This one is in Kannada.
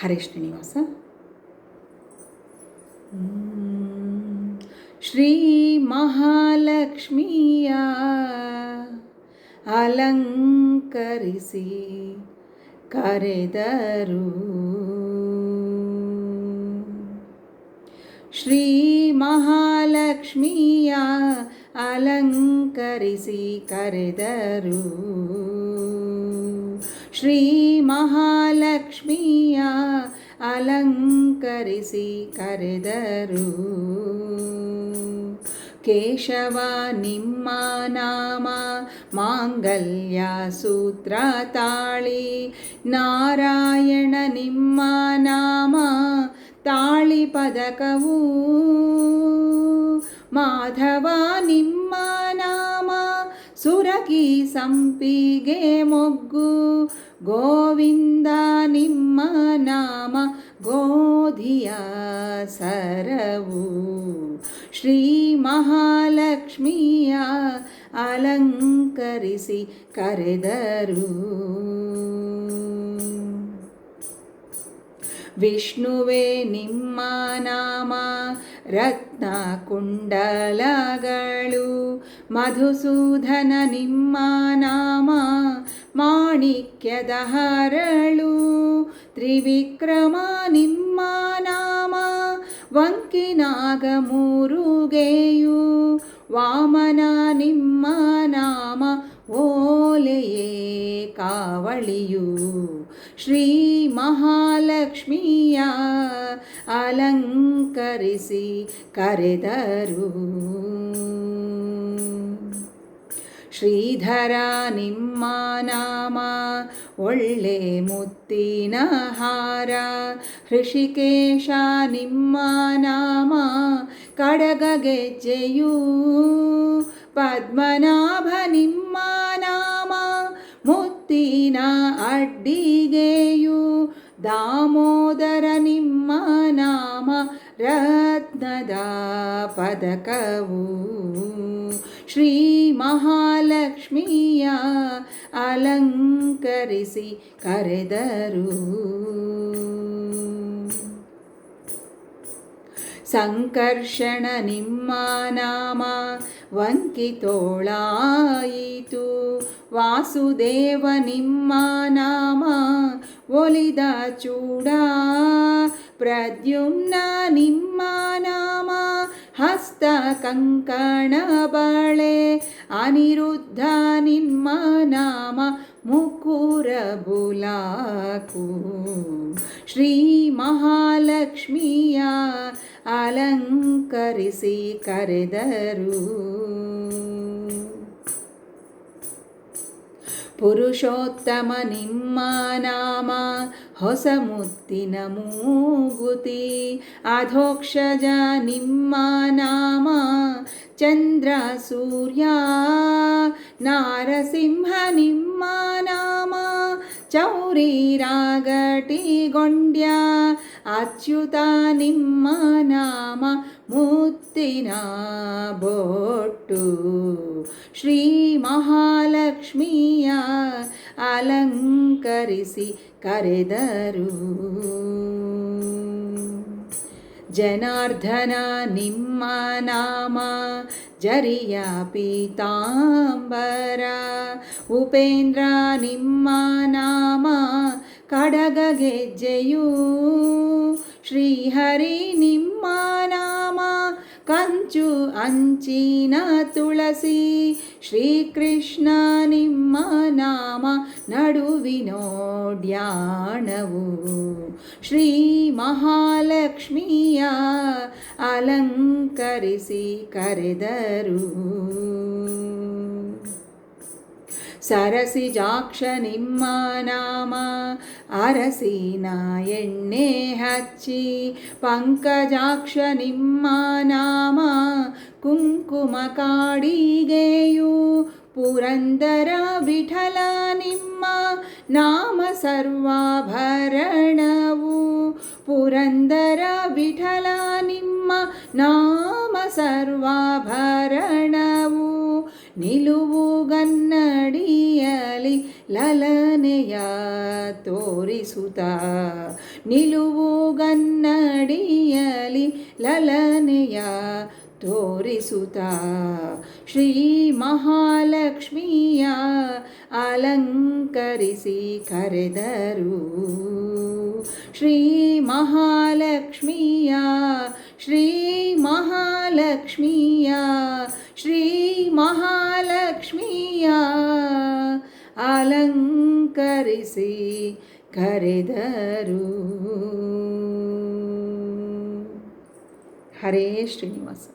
ಹರೀಶ್ ಶ್ರೀನಿವಾಸ. ಶ್ರೀ ಮಹಾಲಕ್ಷ್ಮಿಯ ಅಲಂಕರಿಸಿ ಕರೆದರು. ಶ್ರೀ ಮಹಾಲಕ್ಷ್ಮಿಯ ಅಲಂಕರಿಸಿ ಕರೆದರು. ಶ್ರೀ ಮಹಾಲಕ್ಷ್ಮಿಯ ಅಲಂಕರಿಸಿ ಕರೆದರು. ಕೇಶವ ನಿಮ್ಮ ನಾಮ ಮಾಂಗಲ್ಯ ಸೂತ್ರ ತಾಳಿ. ನಾರಾಯಣ ನಿಮ್ಮ ನಾಮ ತಾಳಿ ಪದಕವು. ಮಾಧವ ನಿಮ್ಮ ನಾಮ ಸುರಕಿ ಸಂಪಿಗೆ ಮೊಗ್ಗು. ಗೋವಿಂದ ನಿಮ್ಮ ನಾಮ ಗೋಧಿಯ ಸರವು ಶ್ರೀ ಮಹಾಲಕ್ಷ್ಮಿಯ ಅಲಂಕರಿಸಿ ಕರೆದರು ವಿಷ್ಣುವೇ ನಿಮ್ಮ ನಾಮ ರತ್ನ ಕುಂಡಲಗಳು ಮಧುಸೂದನ ನಿಮ್ಮ ನಾಮ, ಮಾಣಿಕ್ಯದ ಹರಳು. ತ್ರಿವಿಕ್ರಮ ನಿಮ್ಮ ನಾಮ, ವಂಕಿನಾಗ ಮೂರುಗೆಯು. ವಾಮನ ನಿಮ್ಮ ನಾಮ, ಓಲೆಯೇ ಕಾವಳಿಯು. ಶ್ರೀ ಮಹಾಲಕ್ಷ್ಮಿಯ ಅಲಂಕರಿಸಿ ಕರೆದರು. ಶ್ರೀಧರ ನಿಮ್ಮ ನಾಮ, ಒಳ್ಳೆ ಮುತ್ತಿನ ಹಾರ. ಹೃಷಿಕೇಶ ನಿಮ್ಮ ನಾಮ, ಕಡಗ ಗೆಜ್ಜೆಯು. ಪದ್ಮನಾಭ ನಿಮ್ಮ ನಾಮ ಮುತ್ತಿನ ಅಡ್ಡಿಗೆಯು ದಾಮೋದರ ನಿಮ್ಮ ನಾಮ ರತ್ನದ ಪದಕವು. ಶ್ರೀ ಮಹಾಲಕ್ಷ್ಮಿಯ ಅಲಂಕರಿಸಿ ಕರೆದರು. ಸಂಕರ್ಷಣ ನಿಮ್ಮ ನಾಮ ವಂಕಿತೋಳಾಯಿತು ವಾಸುದೇವ ನಿಮ್ಮ ನಾಮ ಒಲಿದ ಚೂಡ. ಪ್ರದ್ಯುಮ್ನ ನಿಮ್ಮ ನಾಮ ಹಸ್ತ ಕಂಕಣ ಬಳೆ. ಅನಿರುದ್ಧ ನಿಮ್ಮ ನಾಮ ಮುಕುರ ಬುಲಾಕು. ಶ್ರೀ ಮಹಾಲಕ್ಷ್ಮಿಯ ಅಲಂಕರಿಸಿ ಕರೆದರು ಪುರುಷೋತ್ತಮ ನಿಮ್ಮ ನಾಮ ಹೊಸ ಮುತ್ತಿನ ಮೂಗುತಿ ಅಧೋಕ್ಷಜ ನಿಮ್ಮ ನಾಮ ಚಂದ್ರ ಸೂರ್ಯ ನಾರಸಿಂಹ ನಿಮ್ಮ ನಾಮ ಚೌರಿ ರಾಗಟಿಗೊಂಡ್ಯ ಅಚ್ಯುತ ನಿಮ್ಮ ನಾಮ ಮುತ್ತಿನ ಬೊಟ್ಟು. ಶ್ರೀ ಮಹಾಲಕ್ಷ್ಮಿಯ ಅಲಂಕರಿಸಿ ಕರೆದರು. ಜನಾರ್ದನ ನಿಮ್ಮ ನಾಮ ಜರಿಯ ಪೀತಾಂಬರ. ಉಪೇಂದ್ರ ನಿಮ್ಮ ನಾಮ ಕಡಗ ಗೆಜ್ಜೆಯೂ ಶ್ರೀಹರಿ ನಿಮ್ಮ ನಾಮ ಕಂಚು ಅಂಚಿನ ತುಳಸಿ ಶ್ರೀಕೃಷ್ಣ ನಿಮ್ಮ ನಾಮ ನಡುವಿನೋಡ್ಯಾಣವು ಶ್ರೀ ಮಹಾಲಕ್ಷ್ಮಿಯ ಅಲಂಕರಿಸಿ ಕರೆದರು. ಸರಸಿಜಾಕ್ಷ ನಿಮ್ಮ ನಾಮ ಅರಸಿನ ಎಣ್ಣೆ ಹಚ್ಚಿ ಪಂಕಜಾಕ್ಷ ನಿಮ್ಮ ನಾಮ ಕುಂಕುಮ ಕಾಡಿಗೆಯು ಪುರಂದರ ವಿಠಲ ನಿಮ್ಮ ನಾಮ ಸರ್ವಾಭರಣವು ಪುರಂದರ ವಿಠಲ ನಿಮ್ಮ ನಾಮ ಸರ್ವಾಭರಣವು ನಿಲುವು ಗನ್ನಡಿಯಲಿ ಲಲನೆಯ ತೋರಿಸುತ್ತ. ನಿಲುವುಗನ್ನಡಿಯಲಿ ಲಲನೆಯ ತೋರಿಸುತ್ತ. ಶ್ರೀ ಮಹಾಲಕ್ಷ್ಮಿಯ ಅಲಂಕರಿಸಿ ಕರೆದರು. ಶ್ರೀ ಮಹಾಲಕ್ಷ್ಮಿಯ ಶ್ರೀ ಮಹಾಲಕ್ಷ್ಮಿಯ ಅಲಂಕರಿಸಿ ಕರೆದರು. ಹರೇ ಶ್ರೀನಿವಾಸ.